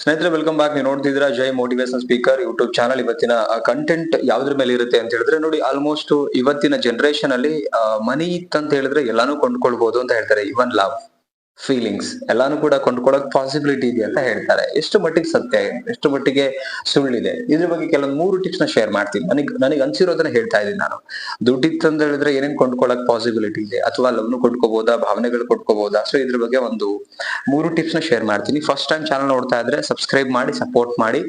ಸ್ನೇಹಿತರೆ welcome back ನೀವು ನೋಡ್ತಿದ್ದೀರಾ Jai motivation speaker YouTube channel ಇವತ್ತಿನ ಕಂಟೆಂಟ್ ಯಾವ್ದ್ರ ಮೇಲೆ ಇರುತ್ತೆ ಅಂತ ಹೇಳಿದ್ರೆ, ನೋಡಿ ಆಲ್ಮೋಸ್ಟ್ ಇವತ್ತಿನ ಜನರೇಷನ್ ಅಲ್ಲಿ ಮನಿ ಇತ್ತಂತ ಹೇಳಿದ್ರೆ ಎಲ್ಲಾನು ಕೊಂಡ್ಕೊಳ್ಬಹುದು ಅಂತ ಹೇಳ್ತಾರೆ. ಇವನ್ ಲವ್ ಫೀಲಿಂಗ್ಸ್ ಎಲ್ಲಾನು ಕೂಡ ಕೊಂಡ್ಕೊಳ್ಳೋಕ್ ಪಾಸಿಬಿಲಿಟಿ ಇದೆ ಅಂತ ಹೇಳ್ತಾರೆ. ಎಷ್ಟು ಮಟ್ಟಿಗೆ ಸತ್ಯ ಎಷ್ಟು ಮಟ್ಟಿಗೆ ಸುಳ್ಳಿದೆ? ಇದ್ರ ಬಗ್ಗೆ ಕೆಲವೊಂದು ಮೂರು ಟಿಪ್ಸ್ನ ಶೇರ್ ಮಾಡ್ತೀನಿ. ನನಗೆ ನನಗೆ ಅನ್ಸಿರೋದನ್ನ ಹೇಳ್ತಾ ಇದ್ದೀನಿ ನಾನು. ದುಡ್ಡಿತ್ತು ಅಂತ ಹೇಳಿದ್ರೆ ಏನೇನ್ ಕೊಂಡ್ಕೊಳ್ಳೋಕ್ ಪಾಸಿಬಿಲಿಟಿ ಇದೆ? ಅಥವಾ ಲವ್ನು ಕೊಟ್ಕೋಬಹುದಾ ಭಾವನೆಗಳು ಕೊಟ್ಕೋಬಹುದಾ ಸೊ ಇದ್ರ ಬಗ್ಗೆ ಒಂದು ಮೂರು ಟಿಪ್ಸ್ನ ಶೇರ್ ಮಾಡ್ತೀನಿ. ಫಸ್ಟ್ ಟೈಮ್ ಚಾನಲ್ ನೋಡ್ತಾ ಇದ್ರೆ ಸಬ್ಸ್ಕ್ರೈಬ್ ಮಾಡಿ ಸಪೋರ್ಟ್ ಮಾಡಿ.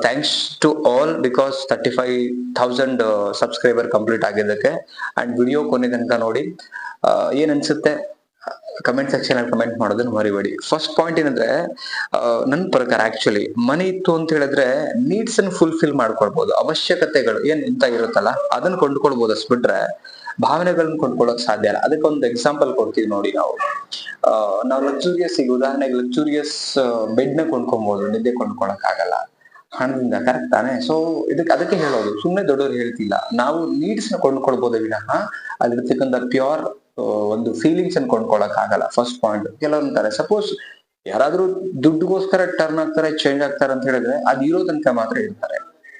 Thanks to all because thirty five thousand subscriber complete ಆಗಿದ್ದಕ್ಕೆ. ಅಂಡ್ ವಿಡಿಯೋ ಕೊನೆ ತನಕ ನೋಡಿ. ಆ, ಏನ್ ಅನ್ಸುತ್ತೆ? ಕಮೆಂಟ್ ಸೆಕ್ಷನ್ ಅಲ್ಲಿ ಕಮೆಂಟ್ ಮಾಡೋದನ್ನ ಮರಿಬೇಡಿ. ಫಸ್ಟ್ ಪಾಯಿಂಟ್ ಏನಂದ್ರೆ ನನ್ನ ಪ್ರಕಾರ ಆಕ್ಚುಲಿ ಮನಿ ಇತ್ತು ಅಂತ ಹೇಳಿದ್ರೆ ನೀಡ್ಸ್ ಅನ್ನು ಫುಲ್ಫಿಲ್ ಮಾಡ್ಕೊಳ್ಬಹುದು ಅವಶ್ಯಕತೆಗಳು ಏನ್ ಇಂತ ಇರುತ್ತಲ್ಲ, ಅದನ್ನ ಕೊಂಡ್ಕೊಳ್ಬಹುದು ಅಷ್ಟು ಬಿಟ್ರೆ ಭಾವನೆಗಳನ್ನ ಕೊಂಡ್ಕೊಳಕ್ ಸಾಧ್ಯ ಇಲ್ಲ. ಅದಕ್ಕೆ ಒಂದು ಎಕ್ಸಾಂಪಲ್ ಕೊಡ್ತೀವಿ ನೋಡಿ ನಾವು. ನಾವು ಲಕ್ಸುರಿಯಸ್ ಈಗ ಉದಾಹರಣೆಗೆ ಲಕ್ಸುರಿಯಸ್ ಬೆಡ್ನ ಕೊಂಡ್ಕೊಬಹುದು ನಿದ್ದೆ ಕೊಂಡ್ಕೊಳಕ್ ಆಗಲ್ಲ. ಹಣದಿಂದ ಕರೆಕ್ಟ್ ತಾನೆ? ಸೊ ಇದಕ್ಕೆ ಅದಕ್ಕೆ ಹೇಳೋದು ಸುಮ್ಮನೆ ದೊಡ್ಡವರು ಹೇಳ್ತಿಲ್ಲ. ನಾವು ನೀಡ್ಸ್ನ ಕೊಂಡ್ಕೊಳ್ಬಹುದು ವಿನಃ ಅಲ್ಲಿರ್ತಕ್ಕಂಥ ಪ್ಯೂರ್ ಒಂದು ಫೀಲಿಂಗ್ಸ್ ಅನ್ನು ಕೊಂಡ್ಕೊಳಕ್ ಆಗಲ್ಲ. ಫಸ್ಟ್ ಪಾಯಿಂಟ್ ಕೆಲವೊಂದ್ತಾರೆ ಸಪೋಸ್ ಯಾರಾದ್ರೂ ದುಡ್ಡುಗೋಸ್ಕರ ಟರ್ನ್ ಆಗ್ತಾರೆ ಚೇಂಜ್ ಆಗ್ತಾರೆ ಅಂತ ಹೇಳಿದ್ರೆ ಅದು ಇರೋ ತನಕ ಮಾತ್ರ ಇರ್ತಾರೆ.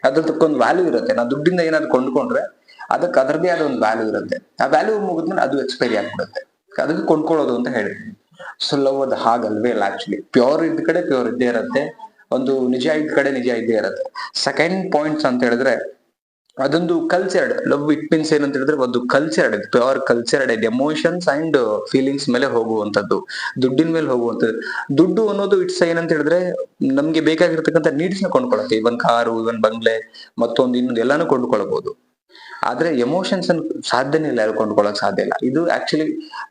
ಅದ್ರದಕ್ಕೊಂದು ವ್ಯಾಲ್ಯೂ ಇರುತ್ತೆ. ನಾ ದುಡ್ಡಿಂದ ಏನಾದ್ರು ಕೊಂಡ್ಕೊಂಡ್ರೆ ಅದಕ್ಕೆ ಅದರದೇ ಆದ ಒಂದು ವ್ಯಾಲ್ಯೂ ಇರುತ್ತೆ. ಆ ವ್ಯಾಲ್ಯೂ ಮುಗಿದ್ಮೇಲೆ ಅದು ಎಕ್ಸ್ಪೈರಿ ಆಗ್ಬಿಡುತ್ತೆ. ಅದಕ್ಕೆ ಕೊಂಡ್ಕೊಳ್ಳೋದು ಅಂತ ಹೇಳ್ತೀನಿ ಸೊ ಲವ್ ಅದು ಹಾಗಲ್ವೇ ಇಲ್ಲ ಆಕ್ಚುಲಿ ಪ್ಯೂರ್ ಇದ್ದ ಕಡೆ ಪ್ಯೂರ್ ಇದ್ದೇ ಇರುತ್ತೆ. ಒಂದು ನಿಜ ಇದ್ದ ಕಡೆ ನಿಜ ಇದ್ದೇ ಇರುತ್ತೆ. ಸೆಕೆಂಡ್ ಪಾಯಿಂಟ್ಸ್ ಅಂತ ಹೇಳಿದ್ರೆ ಅದೊಂದು ಕಲ್ಚರ್ಡ್ ಲವ್ ಇಟ್ ಮೀನ್ಸ್ ಏನಂತ ಹೇಳಿದ್ರೆ ಒಂದು cultured pure cultured emotions and feelings ಮೇಲೆ ಹೋಗುವಂತದ್ದು ದುಡ್ಡಿನ ಮೇಲೆ ಹೋಗುವಂತದ್ದು ದುಡ್ಡು ಅನ್ನೋದು ಇಟ್ಸ್ ಏನಂತ ಹೇಳಿದ್ರೆ ನಮ್ಗೆ ಬೇಕಾಗಿರ್ತಕ್ಕಂಥ ನೀಡ್ಸ್ನ ಕೊಂಡ್ಕೊಳತ್ತೆ. ಇವನ್ ಕಾರು ಇವನ್ ಬಂಗ್ಲೆ, ಮತ್ತೊಂದು ಇನ್ನೊಂದು ಎಲ್ಲಾನು ಕೊಂಡ್ಕೊಳ್ಬಹುದು ಆದ್ರೆ ಎಮೋಷನ್ಸ್ ಅನ್ನು ಸಾಧ್ಯನೇ ಇಲ್ಲ, ಯಾರು ಕೊಂಡ್ಕೊಳಕ್ ಸಾಧ್ಯ ಇಲ್ಲ. ಇದು ಆಕ್ಚುಲಿ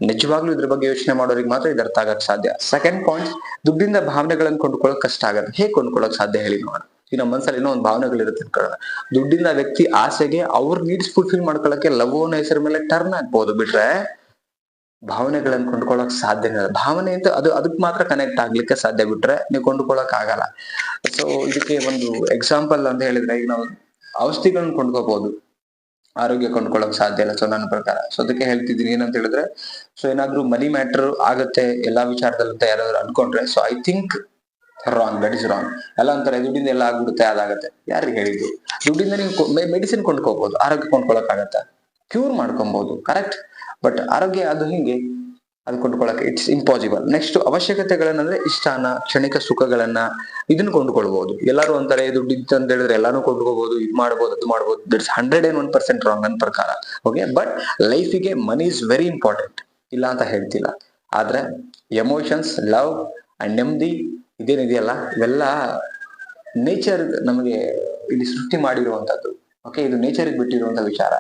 ನಿಜವಾಗ್ಲೂ ಇದ್ರ ಬಗ್ಗೆ ಯೋಚನೆ ಮಾಡೋರಿಗೆ ಮಾತ್ರ ಇದು ಅರ್ಥ ಆಗಕ್ ಸಾಧ್ಯ. ಸೆಕೆಂಡ್ ಪಾಯಿಂಟ್ ದುಡ್ಡಿಂದ ಭಾವನೆಗಳನ್ನ ಕೊಂಡ್ಕೊಳಕ್ ಕಷ್ಟ ಆಗತ್ತೆ. ಹೇಗೆ ಕೊಂಡ್ಕೊಳಕ್ ಸಾಧ್ಯ ಹೇಳಿ ನೋಡೋಣ. ಈಗ ನಮ್ಮ ಮನಸ್ಸಲ್ಲಿ ಏನೋ ಒಂದು ಭಾವನೆಗಳಿರುತ್ತೆ ದುಡ್ಡಿನ ವ್ಯಕ್ತಿ ಆಸೆಗೆ ಅವ್ರ ನೀಡ್ಸ್ ಫುಲ್ಫಿಲ್ ಮಾಡ್ಕೊಳಕ್ಕೆ ಲವ್ ಅನ್ನೋ ಹೆಸರ ಮೇಲೆ ಟರ್ನ್ ಆಗ್ಬಹುದು ಬಿಟ್ರೆ ಭಾವನೆಗಳನ್ನ ಕೊಂಡ್ಕೊಳ್ಳೋಕೆ ಸಾಧ್ಯ ಭಾವನೆ ಅಂತ ಅದು ಅದಕ್ಕೆ ಮಾತ್ರ ಕನೆಕ್ಟ್ ಆಗ್ಲಿಕ್ಕೆ ಸಾಧ್ಯ ಬಿಟ್ರೆ ನೀವು ಕೊಂಡ್ಕೊಳಕ್ ಆಗಲ್ಲ. ಸೊ ಇದಕ್ಕೆ ಒಂದು ಎಕ್ಸಾಂಪಲ್ ಅಂತ ಹೇಳಿದ್ರೆ ಈಗ ನಾವು ಔಷಧಿಗಳನ್ನ ಕೊಂಡ್ಕೋಬಹುದು ಆರೋಗ್ಯ ಕೊಂಡ್ಕೊಳ್ಳೋಕೆ ಸಾಧ್ಯ ಇಲ್ಲ. ಸೊ ನನ್ನ ಪ್ರಕಾರ. ಸೊ ಅದಕ್ಕೆ ಹೇಳ್ತಿದ್ದೀನಿ. ಏನಂತ ಹೇಳಿದ್ರೆ ಸೊ ಏನಾದ್ರೂ ಮನಿ ಮ್ಯಾಟರ್ ಆಗುತ್ತೆ, ಎಲ್ಲಾ ವಿಚಾರದಲ್ಲಿ ಅಂತ ಯಾರಾದ್ರೂ ಅನ್ಕೊಂಡ್ರೆ so I think wrong that is wrong ಎಲ್ಲ ಅಂತಾರೆ ದುಡ್ಡಿಂದ ಎಲ್ಲ ಆಗ್ಬಿಡುತ್ತೆ, ಅದಾಗತ್ತೆ. ಯಾರಿಗೆ ಹೇಳಿದ್ದು? ದುಡ್ಡಿಂದ ನೀವು ಮೆಡಿಸಿನ್ ಕೊಂಡ್ಕೋಬಹುದು ಆರೋಗ್ಯ ಕೊಂಡ್ಕೊಳಕ್ ಆಗತ್ತೆ ಕ್ಯೂರ್ ಮಾಡ್ಕೊಬಹುದು ಕರೆಕ್ಟ್ ಬಟ್ ಆರೋಗ್ಯ ಅದು ಹಿಂಗೆ? ಅದು ಕೊಂಡ್ಕೊಳಕ್ಕೆ ಇಟ್ಸ್ ಇಂಪಾಸಿಬಲ್ ನೆಕ್ಸ್ಟ್ ಅವಶ್ಯಕತೆಗಳನ್ನಂದ್ರೆ ಇಷ್ಟಾನ, ಕ್ಷಣಿಕ ಸುಖಗಳನ್ನ ಇದನ್ನ ಕೊಂಡ್ಕೊಳ್ಬಹುದು ಎಲ್ಲರೂ ಅಂತಾರೆ ದುಡ್ಡು ಇತ್ತು ಅಂತ ಹೇಳಿದ್ರೆ ಎಲ್ಲಾನು ಕೊಂಡ್ಕೋಬಹುದು ಇದು ಮಾಡ್ಬೋದು, ಅದು ಮಾಡ್ಬೋದು. That's hundred and one percent wrong ನನ್ನ ಪ್ರಕಾರ. ಓಕೆ ಬಟ್ ಲೈಫಿಗೆ ಮನಿ ಇಸ್ ವೆರಿ ಇಂಪಾರ್ಟೆಂಟ್ ಇಲ್ಲ ಅಂತ ಹೇಳ್ತಿಲ್ಲ. ಆದ್ರೆ ಎಮೋಷನ್ಸ್ ಲವ್ ಅಂಡ್ ನೆಮ್ಮದಿ ಇದೇನಿದೆಯಲ್ಲ? ಇವೆಲ್ಲ ನೇಚರ್ ನಮಗೆ ಇಲ್ಲಿ ಸೃಷ್ಟಿ ಮಾಡಿರುವಂತದ್ದು ಓಕೆ ಇದು ನೇಚರ್ಗೆ ಬಿಟ್ಟಿರುವಂತ ವಿಚಾರ.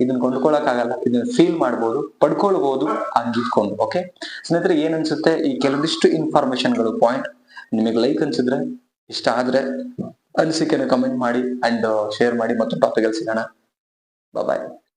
ಇದನ್ನ ಕೊಂಡ್ಕೊಳಕ್ ಆಗಲ್ಲ ಇದನ್ನ ಫೀಲ್ ಮಾಡ್ಬೋದು ಪಡ್ಕೊಳ್ಬಹುದು ಹಂಗಿಸ್ಕೊಂಡು ಓಕೆ ಸ್ನೇಹಿತರೆ, ಏನ್ ಅನ್ಸುತ್ತೆ? ಈ ಕೆಲವೊಂದಿಷ್ಟು ಇನ್ಫಾರ್ಮೇಶನ್ಗಳು ಪಾಯಿಂಟ್ ನಿಮಗೆ ಲೈಕ್ ಅನ್ಸಿದ್ರೆ, ಇಷ್ಟ ಆದ್ರೆ ಅನಿಸಿಕೆನ ಕಮೆಂಟ್ ಮಾಡಿ ಅಂಡ್ ಶೇರ್ ಮಾಡಿ ಮತ್ತೊಂದು ಟಾಪಿಕ್ ಸಿಗೋಣ. ಬಾಯ್